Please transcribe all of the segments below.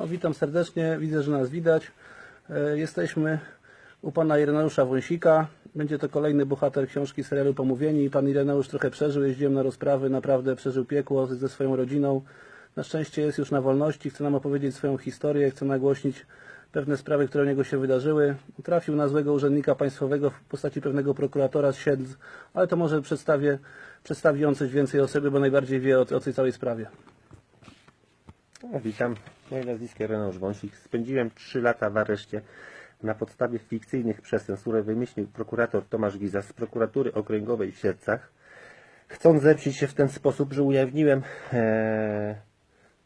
O, witam serdecznie, widzę, że nas widać. E, Jesteśmy u pana Ireneusza Wąsika. Będzie to kolejny bohater książki serialu Pomówieni. Pan Ireneusz trochę przeżył, jeździłem na rozprawy, naprawdę przeżył piekło ze swoją rodziną. Na szczęście jest już na wolności, chce nam opowiedzieć swoją historię, chce nagłośnić pewne sprawy, które u niego się wydarzyły. Trafił na złego urzędnika państwowego w postaci pewnego prokuratora z ale to może przedstawię, przedstawi on coś więcej o sobie, bo najbardziej wie o, o tej całej sprawie. Witam. Moje nazwisko Reneusz Wąsik. Spędziłem 3 lata w areszcie na podstawie fikcyjnych przestępstw, które wymyślił prokurator Tomasz Giza z prokuratury okręgowej w Siedlcach. Chcąc zemścić się w ten sposób, że ujawniłem e,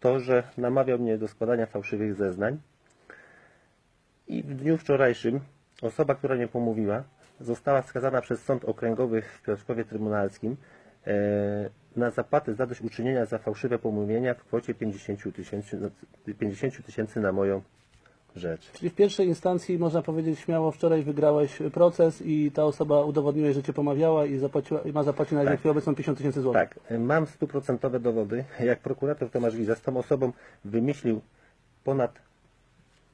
to, że namawiał mnie do składania fałszywych zeznań. I w dniu wczorajszym osoba, która mnie pomówiła, została skazana przez Sąd Okręgowy w Piotrkowie Trybunalskim e, na zapłatę zadośćuczynienia za fałszywe pomówienia w kwocie 50 tysięcy 50 tysięcy na moją rzecz. Czyli w pierwszej instancji, można powiedzieć śmiało, wczoraj wygrałeś proces i ta osoba udowodniła, że cię pomawiała i, zapłaciła, i ma zapłacić na Tak. chwilę obecną 50 tysięcy złotych. Tak, mam stuprocentowe dowody, jak prokurator Tomasz Giza z tą osobą wymyślił ponad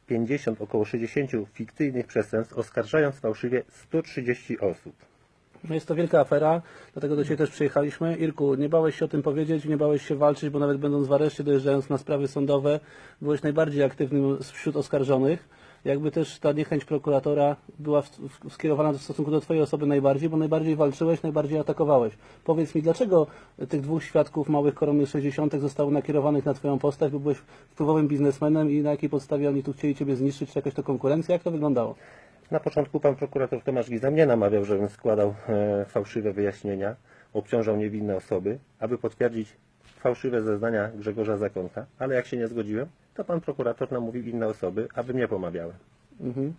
50, około 60 fikcyjnych przestępstw, oskarżając fałszywie 130 osób. No jest to wielka afera, dlatego do Ciebie też przyjechaliśmy. Irku, nie bałeś się o tym powiedzieć, nie bałeś się walczyć, bo nawet będąc w areszcie, dojeżdżając na sprawy sądowe, byłeś najbardziej aktywnym wśród oskarżonych. Jakby też ta niechęć prokuratora była w, w, skierowana w stosunku do Twojej osoby najbardziej, bo najbardziej walczyłeś, najbardziej atakowałeś. Powiedz mi, dlaczego tych dwóch świadków małych korony 60 zostało nakierowanych na Twoją postać, bo byłeś wpływowym biznesmenem i na jakiej podstawie oni tu chcieli Ciebie zniszczyć, czy jakaś to konkurencja? Jak to wyglądało? Na początku pan prokurator Tomasz Giza mnie namawiał, żebym składał e, fałszywe wyjaśnienia, obciążał niewinne osoby, aby potwierdzić fałszywe zeznania Grzegorza Zakonka, ale jak się nie zgodziłem, to pan prokurator namówił inne osoby, aby mnie pomawiały. Mhm.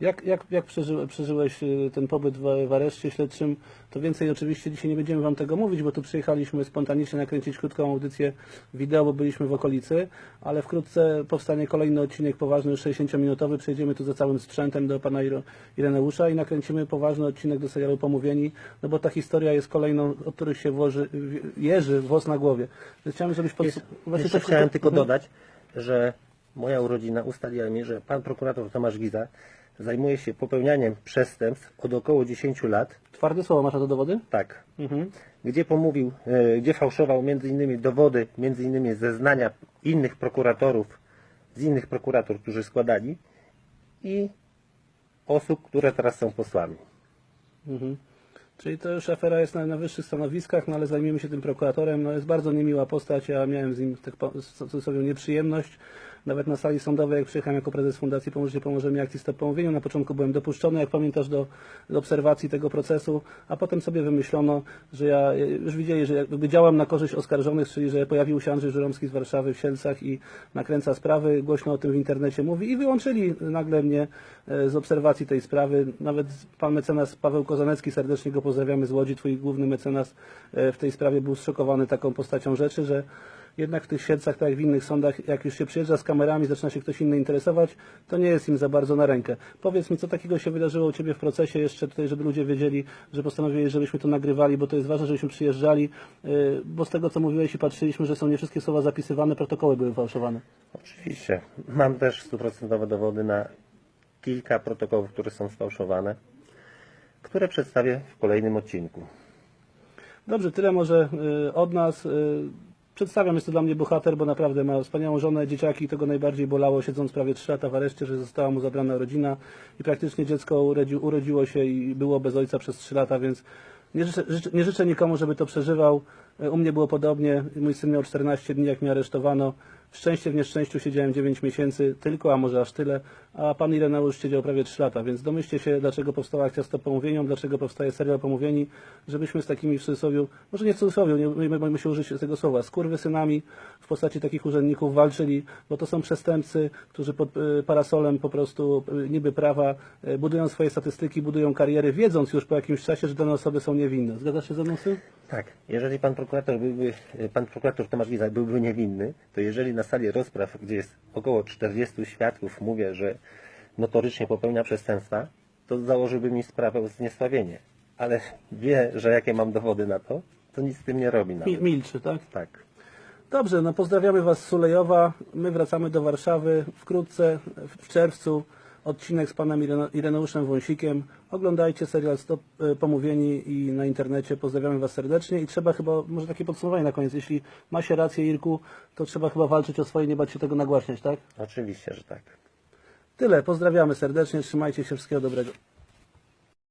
Jak, jak, jak przeży, przeżyłeś y, ten pobyt w, w areszcie śledczym? To więcej oczywiście dzisiaj nie będziemy Wam tego mówić, bo tu przyjechaliśmy spontanicznie nakręcić krótką audycję wideo, bo byliśmy w okolicy, ale wkrótce powstanie kolejny odcinek poważny, już 60-minutowy. Przejdziemy tu za całym sprzętem do Pana Ireneusza i nakręcimy poważny odcinek do serialu Pomówieni, no bo ta historia jest kolejną, od których się włoży, jeży włos na głowie. Chciałem, żebyś... Pod... Jeszcze tak- chciałem tylko Mhm. dodać, że moja urodzina ustaliła mi, że pan prokurator Tomasz Giza zajmuje się popełnianiem przestępstw od około 10 lat, Twarde słowo, masz na to dowody? tak, Mhm. gdzie pomówił, e, gdzie fałszował między innymi dowody, między innymi zeznania innych prokuratorów, z innych prokurator, którzy składali i osób, które teraz są posłami. Mhm. Czyli to już afera jest na, na wyższych stanowiskach, no ale zajmiemy się tym prokuratorem. No jest bardzo niemiła postać, ja miałem z nim tak po- w cudzysłowie nieprzyjemność. Nawet na sali sądowej, jak przyjechałem jako prezes Fundacji Pomóżcie Pomożemy Akcji Stop Pomówieniu, na początku byłem dopuszczony, jak pamiętasz, do, do obserwacji tego procesu, a potem sobie wymyślono, że ja, już widzieli, że jakby działam na korzyść oskarżonych, czyli że pojawił się Andrzej Żuromski z Warszawy w Sielcach i nakręca sprawy, głośno o tym w internecie mówi i wyłączyli nagle mnie e, z obserwacji tej sprawy. Nawet pan mecenas Paweł Kozanecki, serdecznie go pozdrawiamy z Łodzi, twój główny mecenas e, w tej sprawie był zszokowany taką postacią rzeczy, że jednak w tych Sielcach, tak jak w innych sądach, jak już się przyjeżdża z kamerami, zaczyna się ktoś inny interesować, to nie jest im za bardzo na rękę. Powiedz mi, co takiego się wydarzyło u Ciebie w procesie jeszcze tutaj, żeby ludzie wiedzieli, że postanowili, żebyśmy to nagrywali, bo to jest ważne, żebyśmy przyjeżdżali, yy, bo z tego, co mówiłeś i patrzyliśmy, że są nie wszystkie słowa zapisywane, protokoły były fałszowane. Oczywiście. Mam też stuprocentowe dowody na kilka protokołów, które są sfałszowane, które przedstawię w kolejnym odcinku. Dobrze, tyle może y, od nas. Przedstawiam, jest to dla mnie bohater, bo naprawdę ma wspaniałą żonę, dzieciaki. Tego najbardziej bolało, siedząc prawie 3 lata w areszcie, że została mu zabrana rodzina i praktycznie dziecko urodzi, urodziło się i było bez ojca przez 3 lata, więc nie życzę, nie życzę nikomu, żeby to przeżywał. U mnie było podobnie. Mój syn miał 14 dni, jak mnie aresztowano. W szczęście, w nieszczęściu siedziałem 9 miesięcy, tylko, a może aż tyle, a pan Ireneusz siedział prawie 3 lata, więc domyślcie się, dlaczego powstała akcja Stop Pomówieniom, dlaczego powstaje serial Pomówieni, żebyśmy z takimi w cudzysłowie, może nie w cudzysłowie, nie boimy się użyć tego słowa, skurwysynami w postaci takich urzędników walczyli, bo to są przestępcy, którzy pod y, parasolem po prostu y, niby prawa y, budują swoje statystyki, budują kariery, wiedząc już po jakimś czasie, że dane osoby są niewinne. Zgadzasz się ze mną, syn? Tak, jeżeli pan prokurator byłby, pan prokurator Tomasz Giza byłby niewinny, to jeżeli na sali rozpraw, gdzie jest około 40 świadków, mówię, że notorycznie popełnia przestępstwa, to założyłby mi sprawę o zniesławienie. Ale wie, że jakie mam dowody na to, to nic z tym nie robi nawet. milczy, tak? Tak. Dobrze, no pozdrawiamy Was z Sulejowa. My wracamy do Warszawy wkrótce, w czerwcu. Odcinek z panem Irene- Ireneuszem Wąsikiem. Oglądajcie serial Stop e, Pomówieni i na internecie. Pozdrawiamy Was serdecznie i trzeba chyba, może takie podsumowanie na koniec. Jeśli ma się rację Irku, to trzeba chyba walczyć o swoje, nie bać się tego nagłaśniać, tak? Oczywiście, że tak. Tyle, pozdrawiamy serdecznie, trzymajcie się, wszystkiego dobrego.